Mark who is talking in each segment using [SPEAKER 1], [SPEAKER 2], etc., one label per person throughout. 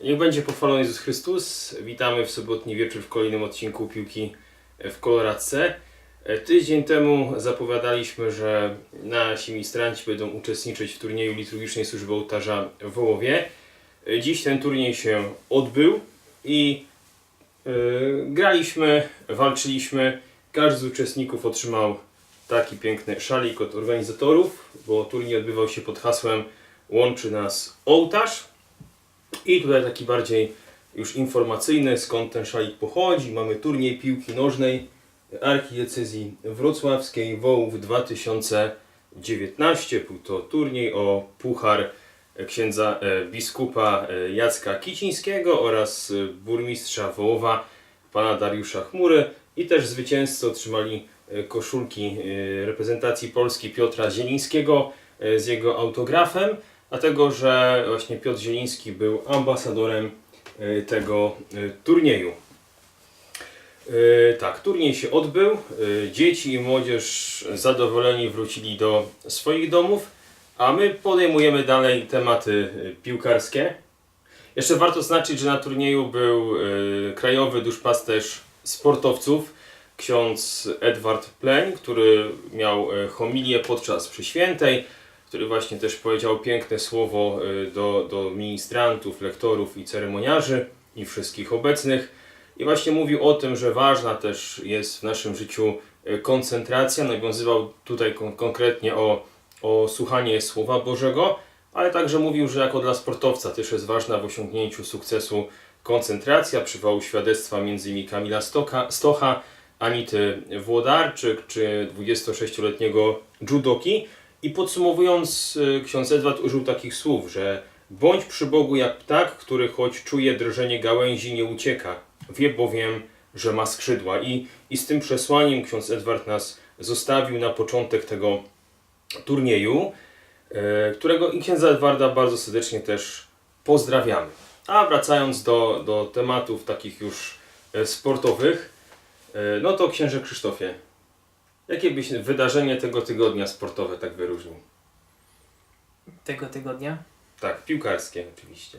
[SPEAKER 1] Niech będzie pochwalony Jezus Chrystus. Witamy w sobotni wieczór w kolejnym odcinku piłki w koloradce. E, Tydzień temu zapowiadaliśmy, że nasi ministranci będą uczestniczyć w turnieju liturgicznej służby ołtarza w Wołowie. E, Dziś ten turniej się odbył i e, graliśmy, walczyliśmy. Każdy z uczestników otrzymał taki piękny szalik od organizatorów, bo turniej odbywał się pod hasłem Łączy nas ołtarz. I tutaj taki bardziej już informacyjny, skąd ten szalik pochodzi. Mamy turniej piłki nożnej archidiecezji wrocławskiej Wołów 2019. Był to turniej o puchar księdza e, biskupa e, Jacka Kicińskiego oraz e, burmistrza Wołowa pana Dariusza Chmury. I też zwycięzcy otrzymali koszulki reprezentacji Polski Piotra Zielińskiego z jego autografem, dlatego że właśnie Piotr Zieliński był ambasadorem e, tego e, turnieju. E, Tak, turniej się odbył. Dzieci i młodzież zadowoleni wrócili do swoich domów, a my podejmujemy dalej tematy piłkarskie. Jeszcze warto znaczyć, że na turnieju był krajowy duszpasterz sportowców, ksiądz Edward Pleń, który miał homilię podczas przyświętej, który właśnie też powiedział piękne słowo e, do, do ministrantów, lektorów i ceremoniarzy i wszystkich obecnych. I właśnie mówił o tym, że ważna też jest w naszym życiu e, koncentracja. Nawiązywał tutaj kon- konkretnie o, o słuchanie Słowa Bożego, ale także mówił, że jako dla sportowca też jest ważna w osiągnięciu sukcesu koncentracja. Przywołał świadectwa m.in. Kamila Stoka, Stocha, Anity Włodarczyk czy 26-letniego judoki. I podsumowując, y, ksiądz Edward użył takich słów, że bądź przy Bogu jak ptak, który choć czuje drżenie gałęzi, nie ucieka. Wie bowiem, że ma skrzydła. I, I z tym przesłaniem ksiądz Edward nas zostawił na początek tego turnieju, e, którego i księdza Edwarda bardzo serdecznie też pozdrawiamy. A wracając do, do tematów takich już e, sportowych, e, no to księże Krzysztofie, jakie byś wydarzenie tego tygodnia sportowe tak wyróżnił?
[SPEAKER 2] tego tygodnia.
[SPEAKER 1] Tak, piłkarskie oczywiście.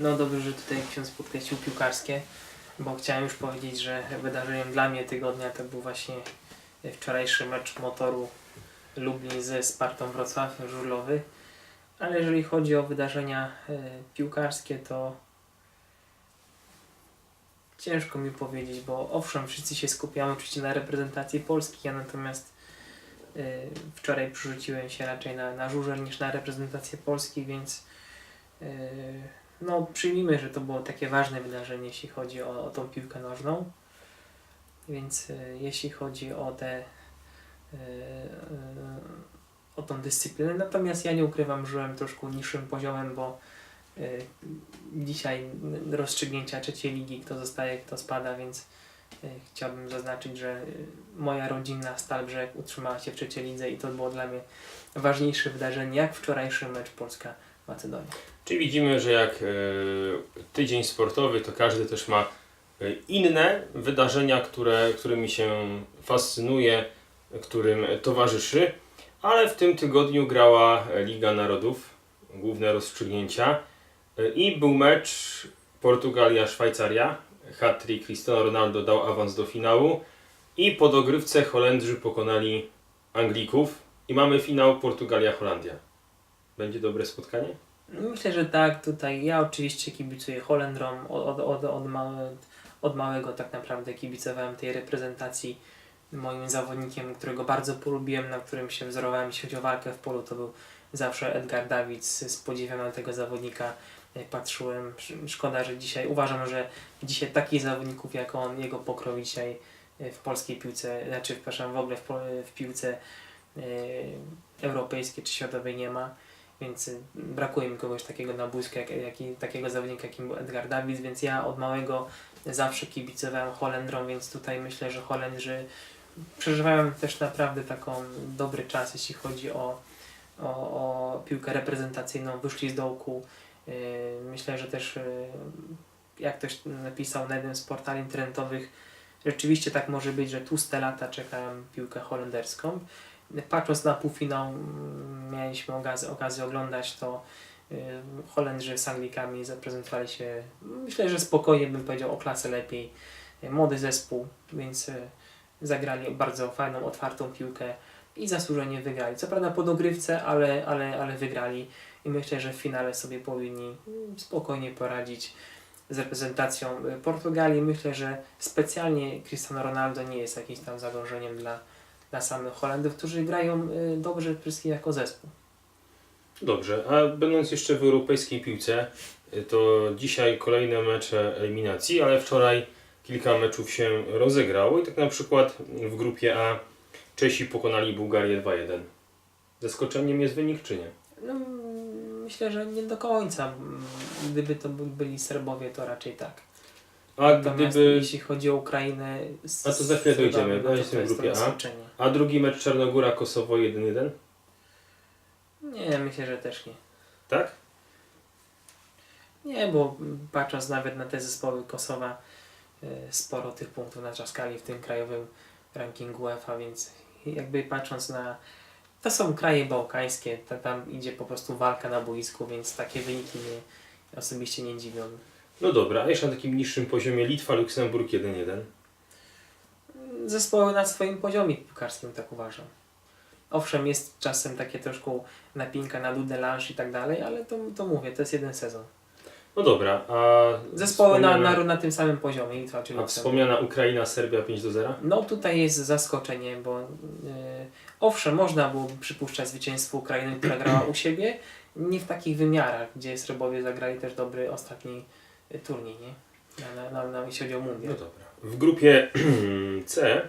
[SPEAKER 2] No dobrze, że tutaj ksiądz podkreślił piłkarskie, bo chciałem już powiedzieć, że wydarzeniem dla mnie tygodnia to był właśnie wczorajszy mecz motoru Lublin ze Spartą Wrocław żurlowy. Ale jeżeli chodzi o wydarzenia e, piłkarskie, to ciężko mi powiedzieć, bo owszem, wszyscy się skupiamy oczywiście na reprezentacji Polski, ja natomiast e, wczoraj przerzuciłem się raczej na, na żużel niż na reprezentację Polski, więc e, no przyjmijmy, że to było takie ważne wydarzenie, jeśli chodzi o, o tą piłkę nożną. Więc e, jeśli chodzi o te o tą dyscyplinę, natomiast ja nie ukrywam, żyłem troszkę niższym poziomem, bo dzisiaj rozstrzygnięcia trzeciej ligi, kto zostaje, kto spada, więc e, chciałbym zaznaczyć, że e, moja rodzinna Stal Brzeg utrzymała się w trzeciej lidze i to było dla mnie ważniejsze wydarzenie, jak wczorajszy mecz Polska-Macedonia.
[SPEAKER 1] Czyli widzimy, że jak e, tydzień sportowy, to każdy też ma e, inne wydarzenia, które, którymi się fascynuje, którym towarzyszy. Ale w tym tygodniu grała Liga Narodów, główne rozstrzygnięcia. I był mecz Portugalia-Szwajcaria. Hat-trick Cristiano Ronaldo dał awans do finału. I po dogrywce Holendrzy pokonali Anglików. I mamy finał Portugalia-Holandia. Będzie dobre spotkanie?
[SPEAKER 2] Myślę, że tak. Tutaj ja oczywiście kibicuję Holendrom. Od, od, od, od, małe, od małego tak naprawdę kibicowałem tej reprezentacji. Moim zawodnikiem, którego bardzo polubiłem, na którym się wzorowałem, jeśli chodzi o walkę w polu, to był zawsze Edgar Davids. Z podziwem na tego zawodnika patrzyłem. Sz- Szkoda, że dzisiaj uważam, że dzisiaj takich zawodników jak on, jego pokrowi dzisiaj e, w polskiej piłce, znaczy przepraszam, w ogóle w, po- w piłce e, europejskiej czy światowej nie ma więc brakuje mi kogoś takiego na błysk, jak, jak, takiego zawodnika, jakim był Edgar Davids, więc ja od małego zawsze kibicowałem Holendrom, więc tutaj myślę, że Holendrzy przeżywają też naprawdę taką dobry czas, jeśli chodzi o, o, o piłkę reprezentacyjną, wyszli z dołku. Yy, Myślę, że też yy, jak ktoś napisał na jednym z portali internetowych, rzeczywiście tak może być, że tłuste lata czekają piłkę holenderską patrząc na półfinał, mm, mieliśmy okazję, okazję oglądać, to y, Holendrzy z Anglikami zaprezentowali się, myślę, że spokojnie bym powiedział o klasę lepiej. Młody zespół, więc zagrali bardzo fajną, otwartą piłkę i zasłużenie wygrali. Co prawda po dogrywce, ale, ale, ale wygrali i myślę, że w finale sobie powinni spokojnie poradzić z reprezentacją y, Portugalii. Myślę, że specjalnie Cristiano Ronaldo nie jest jakimś tam zagrożeniem dla, dla samych Holendrów, którzy grają y, dobrze wszystkim jako zespół.
[SPEAKER 1] Dobrze, a będąc jeszcze w europejskiej piłce, y, to dzisiaj kolejne mecze eliminacji, ale wczoraj kilka meczów się rozegrało i tak na przykład w grupie A Czesi pokonali Bułgarię 2-1. Zaskoczeniem jest wynik czy nie?
[SPEAKER 2] No, myślę, że nie do końca. Mm, Gdyby to by- byli Serbowie, to raczej tak.
[SPEAKER 1] A
[SPEAKER 2] Natomiast
[SPEAKER 1] gdyby...
[SPEAKER 2] jeśli chodzi o Ukrainę... z-
[SPEAKER 1] A to za chwilę dojdziemy. Ja
[SPEAKER 2] No to
[SPEAKER 1] jestem w grupie A. A drugi mecz Czarnogóra-Kosowo 1-1?
[SPEAKER 2] Nie, myślę, że też nie.
[SPEAKER 1] Tak?
[SPEAKER 2] Nie, bo patrząc nawet na te zespoły Kosowa, y, sporo tych punktów natrzaskali w tym krajowym rankingu UEFA, więc jakby patrząc na... To są kraje bałkańskie, ta- tam idzie po prostu walka na boisku, więc takie wyniki mnie osobiście nie dziwią.
[SPEAKER 1] No dobra, a jeszcze na takim niższym poziomie Litwa-Luksemburg 1-1.
[SPEAKER 2] Zespoły na swoim poziomie piłkarskim, tak uważam. Owszem, jest czasem takie troszkę napinka na dudelanż i tak dalej, ale to, to mówię, to jest jeden sezon.
[SPEAKER 1] No dobra, a
[SPEAKER 2] Zespoły na,
[SPEAKER 1] wspomniana-
[SPEAKER 2] na, na tym samym poziomie, Litwa czy
[SPEAKER 1] A wspomniana Ukraina, Serbia 5 do 0?
[SPEAKER 2] No tutaj jest zaskoczenie, bo yy, owszem, można było przypuszczać zwycięstwo Ukrainy, która grała u siebie, nie w takich wymiarach, gdzie Serbowie zagrali też dobry ostatni y, turniej, nie? Na, na, na, na, jeśli chodzi o
[SPEAKER 1] No
[SPEAKER 2] mundial.
[SPEAKER 1] dobra. W grupie C,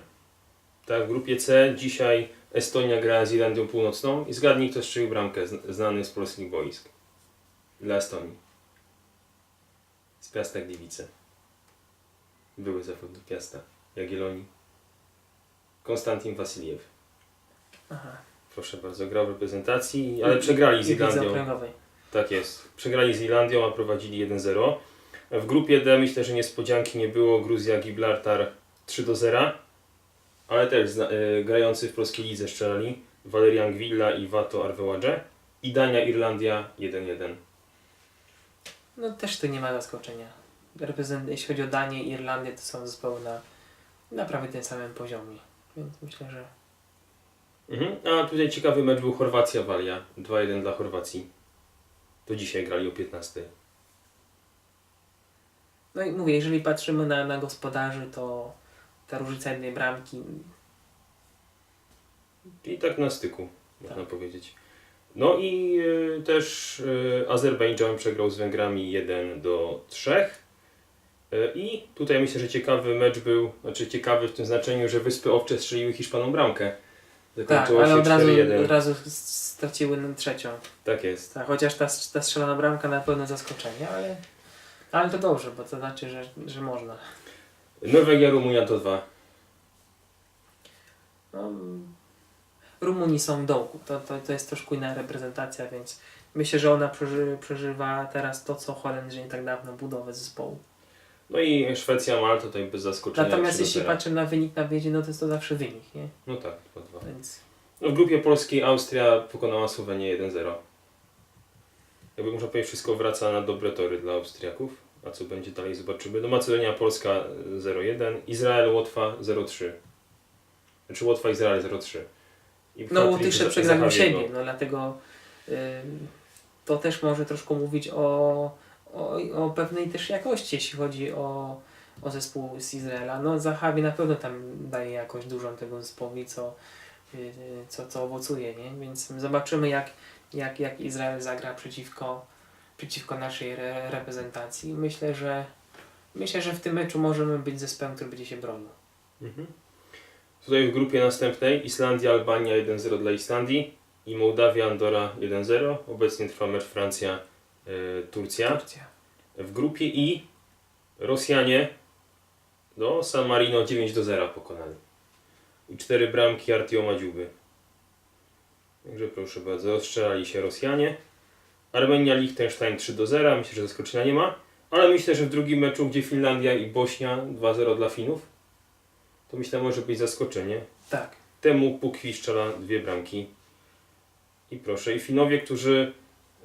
[SPEAKER 1] tak, w grupie C dzisiaj Estonia gra z Irlandią Północną i zgadnij kto strzelił bramkę zn- znany z polskich boisk. Dla Estonii. Z Piasta Gliwice. Były zawodnik Piasta. Jagiellonii. Konstantin Wasiliew.
[SPEAKER 2] Aha.
[SPEAKER 1] Proszę bardzo, grał w reprezentacji, ale przegrali z
[SPEAKER 2] I
[SPEAKER 1] Irlandią. Tak jest. Przegrali z Irlandią, a prowadzili 1-0. W grupie D myślę, że niespodzianki nie było. Gruzja, Gibraltar 3 do 0. Ale też zna, y, grający w polskiej lidze strzelali. Valerian Gwilla i Vato Arveładże. I Dania, Irlandia 1-1.
[SPEAKER 2] No też tu nie ma zaskoczenia. Reprezent, jeśli chodzi o Danię i Irlandię, to są zespoły na, na prawie tym samym poziomie. Więc myślę, że
[SPEAKER 1] Mhm. A tutaj ciekawy mecz był Chorwacja-Walia. 2-1 dla Chorwacji. To dzisiaj grali o 15.
[SPEAKER 2] No i mówię, jeżeli patrzymy na, na gospodarzy, to ta różnica jednej bramki,
[SPEAKER 1] I tak na styku, można
[SPEAKER 2] Tak.
[SPEAKER 1] powiedzieć. No i y, też y, Azerbejdżan przegrał z Węgrami 1 do 3. Y, I tutaj myślę, że ciekawy mecz był, znaczy ciekawy w tym znaczeniu, że Wyspy Owcze strzeliły Hiszpanom bramkę.
[SPEAKER 2] tak,
[SPEAKER 1] Zakończyło
[SPEAKER 2] ale
[SPEAKER 1] się
[SPEAKER 2] od razu,
[SPEAKER 1] 4-1.
[SPEAKER 2] od razu straciły na trzecią.
[SPEAKER 1] Tak jest.
[SPEAKER 2] Tak, chociaż ta, ta strzelana bramka na pewno zaskoczenie, ale, ale to dobrze, bo to znaczy, że, że można.
[SPEAKER 1] Norwegia, Rumunia to 2.
[SPEAKER 2] No, Rumuni są w dołku, to, to, to jest troszkę inna reprezentacja, więc myślę, że ona przeży, przeżywa teraz to, co Holendrzy nie tak dawno budowę zespołu.
[SPEAKER 1] No i Szwecja, Malta tutaj bez zaskoczenia.
[SPEAKER 2] Natomiast
[SPEAKER 1] 3 do
[SPEAKER 2] jeśli
[SPEAKER 1] 0.
[SPEAKER 2] patrzę na wynik na wyjeździe, no to jest to zawsze wynik, nie?
[SPEAKER 1] No tak, 2-2.
[SPEAKER 2] Więc
[SPEAKER 1] No w grupie polskiej Austria pokonała Słowenię 1-0. Jakby można powiedzieć, wszystko wraca na dobre tory dla Austriaków. A co będzie dalej zobaczymy. No Macedonia Polska 0-1, Izrael Łotwa 0-3. Znaczy Łotwa Izrael 0-3.
[SPEAKER 2] No
[SPEAKER 1] hat-trick
[SPEAKER 2] Łotysze
[SPEAKER 1] za-
[SPEAKER 2] przegrali u
[SPEAKER 1] Zachawiego.
[SPEAKER 2] siebie, no dlatego ym, to też może troszkę mówić o, o, o pewnej też jakości, jeśli chodzi o, o zespół z Izraela. No Zachawi na pewno tam daje jakość dużą tego zespołowi, co, yy, co, co owocuje, nie? Więc zobaczymy jak, jak, jak Izrael zagra przeciwko, przeciwko naszej re, reprezentacji. Myślę, że myślę, że w tym meczu możemy być zespołem, który będzie się bronił.
[SPEAKER 1] Mhm. Tutaj w grupie następnej Islandia, Albania 1-0 dla Islandii i Mołdawia, Andora 1-0. Obecnie trwa mecz Francja, y, Turcja.
[SPEAKER 2] Turcja.
[SPEAKER 1] W grupie I Rosjanie do San Marino 9 do 0 pokonali. I cztery bramki Artioma Dziuby. Także proszę bardzo, ostrzelali się Rosjanie. Armenia, Liechtenstein 3 do 0. Myślę, że zaskoczenia nie ma. Ale myślę, że w drugim meczu, gdzie Finlandia i Bośnia 2-0 dla Finów, to myślę, może być zaskoczenie.
[SPEAKER 2] Tak.
[SPEAKER 1] Temu Pukwi strzela dwie bramki. I proszę, i Finowie, którzy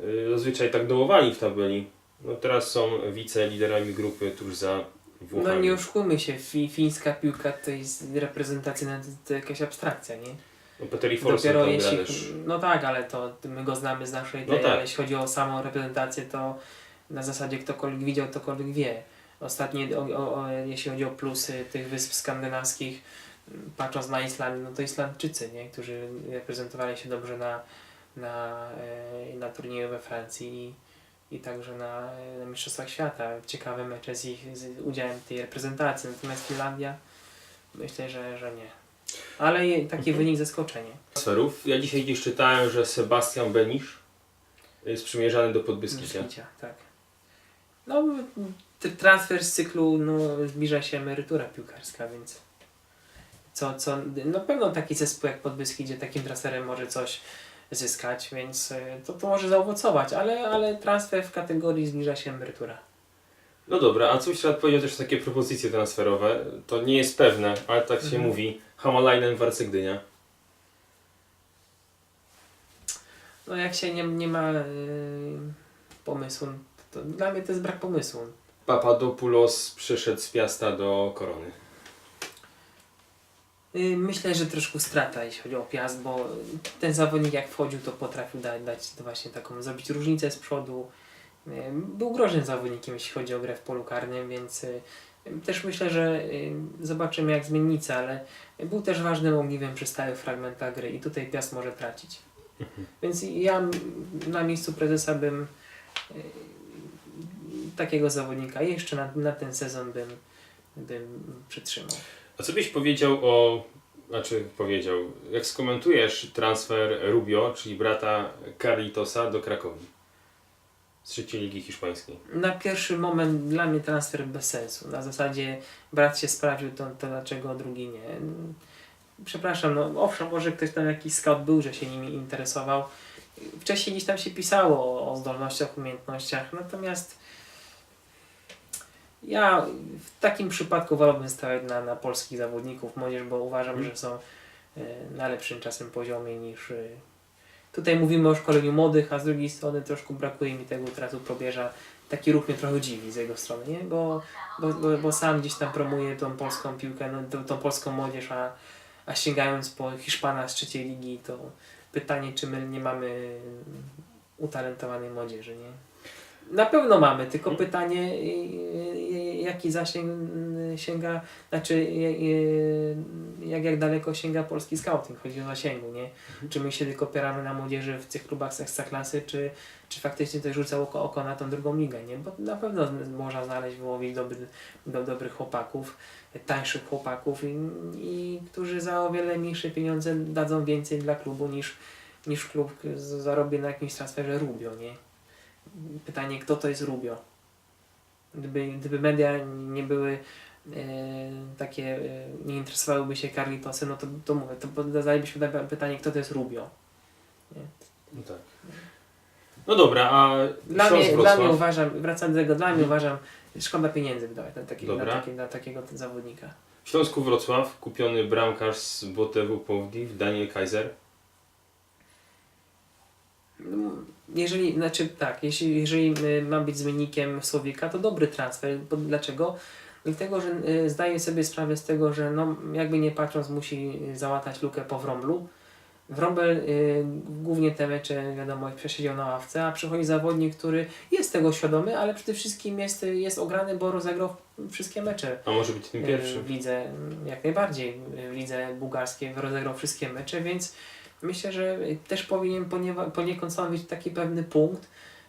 [SPEAKER 1] y, zazwyczaj tak dołowali w tabeli. No teraz są wiceliderami grupy tuż za Włochami.
[SPEAKER 2] No nie oszukujmy się, fi, fińska piłka to jest reprezentacyjna, to, jakaś abstrakcja, nie?
[SPEAKER 1] No Forsen
[SPEAKER 2] Dopiero jeśli,
[SPEAKER 1] też.
[SPEAKER 2] no tak, ale to my go znamy z naszej
[SPEAKER 1] No
[SPEAKER 2] tej,
[SPEAKER 1] tak.
[SPEAKER 2] ale jeśli chodzi o samą reprezentację, to na zasadzie ktokolwiek widział, ktokolwiek wie. Ostatnie, o, o, o, jeśli chodzi o plusy tych wysp skandynawskich, m, patrząc na Islandię, no to Islandczycy, nie? którzy reprezentowali się dobrze na, na, e, na turnieju we Francji i, i także na, na Mistrzostwach Świata. Ciekawe mecze z ich z udziałem tej reprezentacji, natomiast Finlandia myślę, że, że nie. Ale taki
[SPEAKER 1] Mhm.
[SPEAKER 2] wynik zaskoczenie.
[SPEAKER 1] transferów. Ja dzisiaj gdzieś czytałem, że Sebastian Benisz jest przymierzany do Podbeskidzia.
[SPEAKER 2] Beskidzia, tak. No, transfer z cyklu, no, zbliża się emerytura piłkarska, więc co, co, no pewno taki zespół jak Podbeskidzie takim transferem może coś zyskać, więc y, to, to może zaowocować, ale, ale transfer w kategorii zbliża się emerytura.
[SPEAKER 1] No dobra, a coś trzeba powiedzieć też takie propozycje transferowe. To nie jest pewne, ale tak się
[SPEAKER 2] Mhm.
[SPEAKER 1] mówi. Hamalainen w Arce Gdynia.
[SPEAKER 2] No jak się nie, nie ma y, pomysłu, to dla mnie to jest brak pomysłu.
[SPEAKER 1] Papadopoulos przyszedł z Piasta do Korony.
[SPEAKER 2] Y, Myślę, że troszkę strata, jeśli chodzi o Piast, bo ten zawodnik jak wchodził, to potrafił dać, dać właśnie taką, zrobić różnicę z przodu. Y, Był groźnym zawodnikiem, jeśli chodzi o grę w polu karnym, więc y, też myślę, że y, zobaczymy jak zmiennica, ale był też ważnym ogniwem przy stałych fragmentach gry i tutaj Piast może tracić. Więc ja m- na miejscu prezesa bym y, takiego zawodnika jeszcze na, na ten sezon bym, bym przytrzymał.
[SPEAKER 1] A co byś powiedział o... Znaczy powiedział, jak skomentujesz transfer Rubio, czyli brata Carlitosa do Krakowi z trzeciej ligi hiszpańskiej?
[SPEAKER 2] na pierwszy moment dla mnie transfer bez sensu. Na zasadzie brat się sprawdził, to, to dlaczego drugi nie. Przepraszam, no owszem, może ktoś tam jakiś scout był, że się nimi interesował. Wcześniej gdzieś tam się pisało o, o zdolnościach, umiejętnościach, natomiast ja w takim przypadku wolałbym stawiać na, na polskich zawodników młodzież, bo uważam, że są e, na lepszym czasem poziomie niż e, Tutaj mówimy o szkoleniu młodych, a z drugiej strony troszkę brakuje mi tego utratu probierza. Taki ruch mnie trochę dziwi z jego strony, nie? Bo, bo, bo, bo sam gdzieś tam promuje tą polską piłkę, no, tą, tą polską młodzież, a, a sięgając po Hiszpana z trzeciej ligi, to pytanie, czy my nie mamy utalentowanej młodzieży, nie? Na pewno mamy, tylko
[SPEAKER 1] Mhm.
[SPEAKER 2] pytanie, jaki zasięg sięga, znaczy jak, jak daleko sięga polski scouting, chodzi o zasięgu, nie? Czy my się tylko opieramy na młodzieży w tych klubach z ekstraklasy, czy, czy faktycznie też rzuca oko, oko na tą drugą ligę, nie? Bo na pewno można znaleźć, wyłowić dobry, do, dobrych chłopaków, tańszych chłopaków, i, i którzy za o wiele mniejsze pieniądze dadzą więcej dla klubu niż, niż klub zarobi na jakimś transferze Rubio, nie? Pytanie, kto to jest Rubio? Gdyby, gdyby media nie były e, takie, e, nie interesowałyby się Carlitosem, no to, to mówię, to zadalibyśmy pytanie, kto to jest Rubio?
[SPEAKER 1] No tak. No dobra, a
[SPEAKER 2] Dla mnie, dla mnie uważam, wracając do tego, dla mnie uważam, szkoda pieniędzy wydawać na, taki, na, taki, na takiego zawodnika.
[SPEAKER 1] W Śląsku Wrocław kupiony bramkarz z Botewu Plovdiv, Daniel Kaiser.
[SPEAKER 2] Jeżeli, znaczy tak, jeśli, jeżeli y, mam być zmiennikiem Słowika, to dobry transfer. Bo dlaczego? Dlatego, że y, zdaję sobie sprawę z tego, że no, jakby nie patrząc musi załatać lukę po Wrąblu. Wrąbel y, głównie te mecze, wiadomo, przesiedział na ławce, a przychodzi zawodnik, który jest tego świadomy, ale przede wszystkim jest, jest ograny, bo rozegrał wszystkie mecze
[SPEAKER 1] A może być tym
[SPEAKER 2] y,
[SPEAKER 1] pierwszym.
[SPEAKER 2] w lidze, mm, jak najbardziej, w lidze bułgarskiej rozegrał wszystkie mecze, więc myślę, że też powinien poniekąd stanowić taki pewny punkt,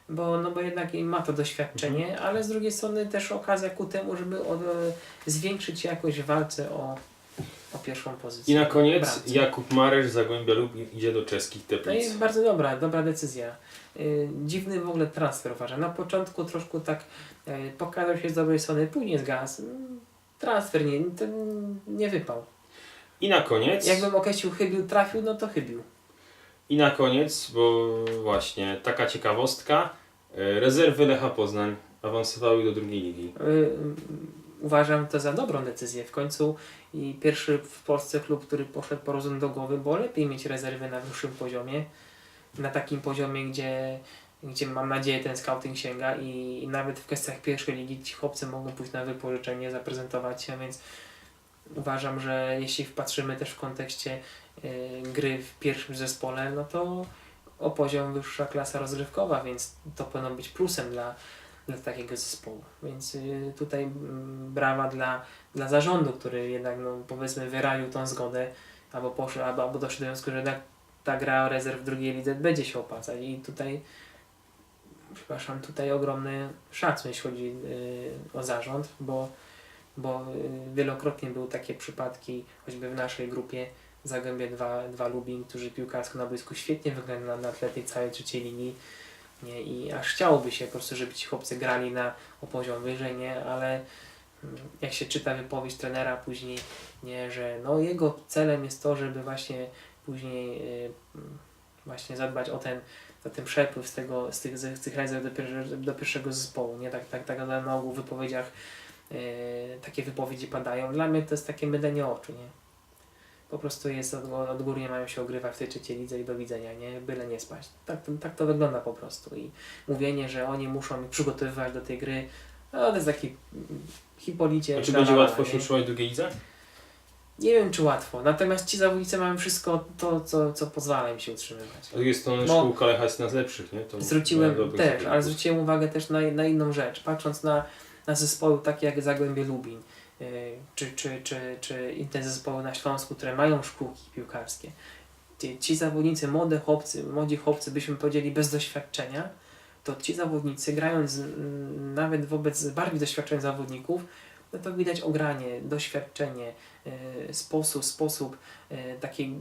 [SPEAKER 2] bo, no bo jednak ma to doświadczenie,
[SPEAKER 1] Mhm.
[SPEAKER 2] ale z drugiej strony też okazja ku temu, żeby od, zwiększyć jakoś w walce o, o pierwszą pozycję.
[SPEAKER 1] I na koniec
[SPEAKER 2] Bramce.
[SPEAKER 1] Jakub Maresz z Zagłębia lub idzie do czeskich
[SPEAKER 2] No
[SPEAKER 1] Teplic.
[SPEAKER 2] i bardzo dobra, dobra decyzja. Yy, dziwny w ogóle transfer uważam. Na początku troszkę tak yy, pokazał się z dobrej strony, później zgasł. Mm, Transfer nie, ten nie wypał.
[SPEAKER 1] I na koniec,
[SPEAKER 2] Jakbym określił chybił, trafił, no to chybił.
[SPEAKER 1] i na koniec, bo właśnie taka ciekawostka, e, rezerwy Lecha Poznań awansowały do drugiej ligi.
[SPEAKER 2] Yy, uważam to za dobrą decyzję. W końcu i pierwszy w Polsce klub, który poszedł po rozum do głowy, bo lepiej mieć rezerwy na wyższym poziomie. Na takim poziomie, gdzie gdzie mam nadzieję ten scouting sięga i, i nawet w kwestiach pierwszej ligi ci chłopcy mogą pójść na wypożyczenie, zaprezentować się, więc uważam, że jeśli wpatrzymy też w kontekście y, gry w pierwszym zespole, no to o poziom wyższa klasa rozrywkowa, więc to powinno być plusem dla, dla takiego zespołu. Więc y, tutaj brawa dla, dla zarządu, który jednak no, powiedzmy wyraził tą zgodę albo poszedł, albo, albo doszedł do wniosku, że jednak ta gra rezerw drugiej lidze będzie się opłacać i tutaj przepraszam, tutaj ogromny szacun, jeśli chodzi y, o zarząd, bo, bo y, wielokrotnie były takie przypadki, choćby w naszej grupie Zagłębie 2, 2 Lubin, którzy piłkarsko na boisku świetnie wyglądają na, na tle tej całej trzeciej linii nie? i aż chciałoby się po prostu, żeby ci chłopcy grali na o poziom wyżej, nie? ale mm, jak się czyta wypowiedź trenera później, nie, że no jego celem jest to, żeby właśnie później y, mm, właśnie zadbać o ten, o ten przepływ z, tego, z, tych, z tych rezerw do, do pierwszego zespołu, nie? Tak, tak, tak na ogół w wypowiedziach takie wypowiedzi padają. Dla mnie to jest takie mydlenie oczu, nie? Po prostu jest od, odgórnie mają się ogrywać w tej trzeciej lidze i do widzenia, nie? Byle nie spaść. Tak, to- tak to wygląda po prostu. I mówienie, że oni muszą ich przygotowywać do tej gry, no to jest taki hipolicie.
[SPEAKER 1] A czy będzie łatwo
[SPEAKER 2] nie?
[SPEAKER 1] się utrzymać w drugiej lidze?
[SPEAKER 2] Nie wiem, czy łatwo. Natomiast ci zawodnicy mają wszystko to, co, co pozwala im się utrzymywać.
[SPEAKER 1] Z drugiej strony
[SPEAKER 2] No.
[SPEAKER 1] szkółka Lecha jest na z lepszych, nie? To
[SPEAKER 2] Zwróciłem też, ale zwróciłem uwagę też na, na inną rzecz. Patrząc na, na zespoły takie jak Zagłębie Lubin, yy, czy, czy, czy, czy inne zespoły na Śląsku, które mają szkółki piłkarskie. Ci, ci zawodnicy, młode chłopcy, młodzi chłopcy, byśmy powiedzieli bez doświadczenia, to ci zawodnicy grając mm, nawet wobec bardziej doświadczonych zawodników, no to widać ogranie, doświadczenie, yy, sposób, sposób yy, takiej,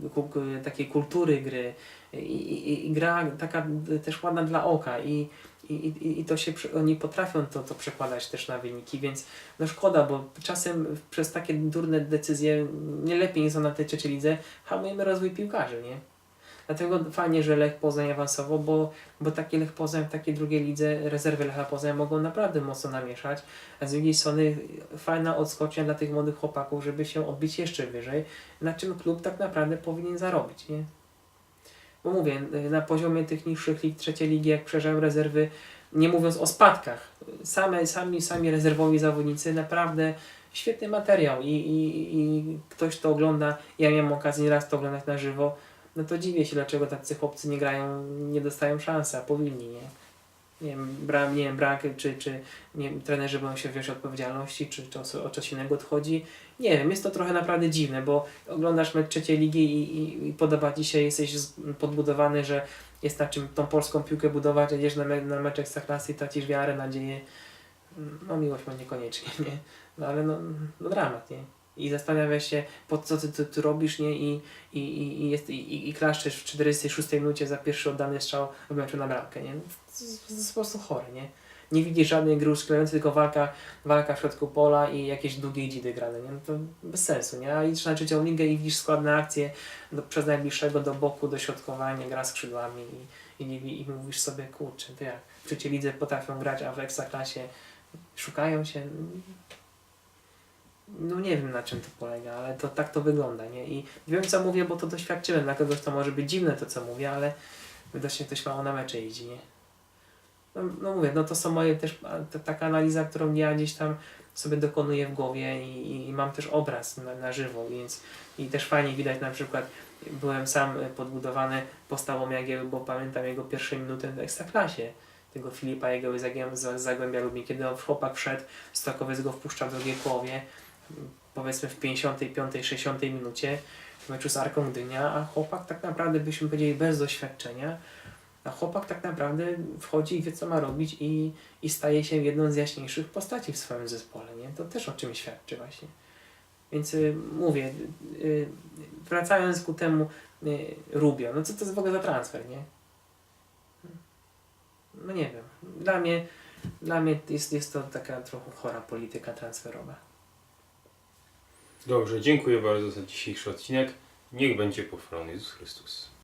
[SPEAKER 2] takiej kultury gry, i, i, i gra taka też ładna dla oka i, i, i, i to się, oni potrafią to, to przekładać też na wyniki, więc no szkoda, bo czasem przez takie durne decyzje nie lepiej niż na tej trzeciej lidze, hamujemy rozwój piłkarzy, nie? Dlatego fajnie, że Lech Poznań awansował, bo, bo taki Lech Poznań w takiej drugiej lidze, rezerwy Lecha Poznań mogą naprawdę mocno namieszać, a z drugiej strony fajna odskocznia dla tych młodych chłopaków, żeby się odbić jeszcze wyżej, na czym klub tak naprawdę powinien zarobić, nie? Bo mówię, y, na poziomie tych niższych lig, trzeciej ligi, jak przeżyłem rezerwy, nie mówiąc o spadkach, same, sami, sami rezerwowi zawodnicy, naprawdę świetny materiał i, i, i ktoś to ogląda, ja miałem okazję nieraz to oglądać na żywo, no to dziwię się, dlaczego tacy chłopcy nie grają, nie dostają szansy, a powinni, nie? Nie wiem, brak, nie wiem, brak, czy, czy nie trenerzy boją się wziąć odpowiedzialności, czy, czy o, o innego odchodzi. Nie wiem, jest to trochę naprawdę dziwne, bo oglądasz mecz trzeciej ligi i, i, i podoba Ci się, jesteś podbudowany, że jest na czym tą polską piłkę budować, jedziesz na, me, na mecz Ekstraklasy i tracisz wiarę, nadzieję. No miłość może niekoniecznie, nie? No ale no, no dramat, nie? I zastanawiasz się, po co ty, ty, ty robisz, nie? I, i, i, jest, i- i klaszczesz w 46 minucie za pierwszy oddany strzał w meczu na bramkę, nie? Jest, jest po prostu chore, nie? Nie widzisz żadnej gry uszklającej, tylko walka, walka w środku pola i jakieś długie dzidy grane, nie? No to bez sensu, nie? A idziesz na trzecią ligę i widzisz składne akcje do, przez najbliższego do boku, dośrodkowanie, gra skrzydłami i, i, i mówisz sobie, kurczę, to jak w trzeciej lidze potrafią grać, a w ekstraklasie szukają się. No nie wiem na czym to polega, ale to tak to wygląda, nie? I wiem co mówię, bo to doświadczyłem, dla kogoś to może być dziwne to co mówię, ale widocznie ktoś mało na mecze jeździ, nie? No, no mówię, no to są moje też, to, taka analiza, którą ja gdzieś tam sobie dokonuję w głowie i, i mam też obraz na, na żywo, więc i też fajnie widać na przykład, byłem sam podbudowany postawą Jagieły, bo pamiętam jego pierwsze minuty w Ekstraklasie, tego Filipa Jagieły z, Zagłę- z Zagłębia Lubin, kiedy on chłopak wszedł, Stokowiec go wpuszczał w drugiej połowie, powiedzmy w 55, 60 minucie w meczu z Arką Gdynia, a chłopak tak naprawdę byśmy powiedzieli bez doświadczenia, a chłopak tak naprawdę wchodzi i wie co ma robić i, i staje się jedną z jaśniejszych postaci w swoim zespole, nie? To też o czym świadczy właśnie. Więc y, mówię, y, wracając ku temu y, Rubio, no co to jest w ogóle za transfer, nie? No nie wiem. Dla mnie, dla mnie jest, jest to taka trochę chora polityka transferowa.
[SPEAKER 1] Dobrze, dziękuję bardzo za dzisiejszy odcinek. Niech będzie pochwalony Jezus Chrystus.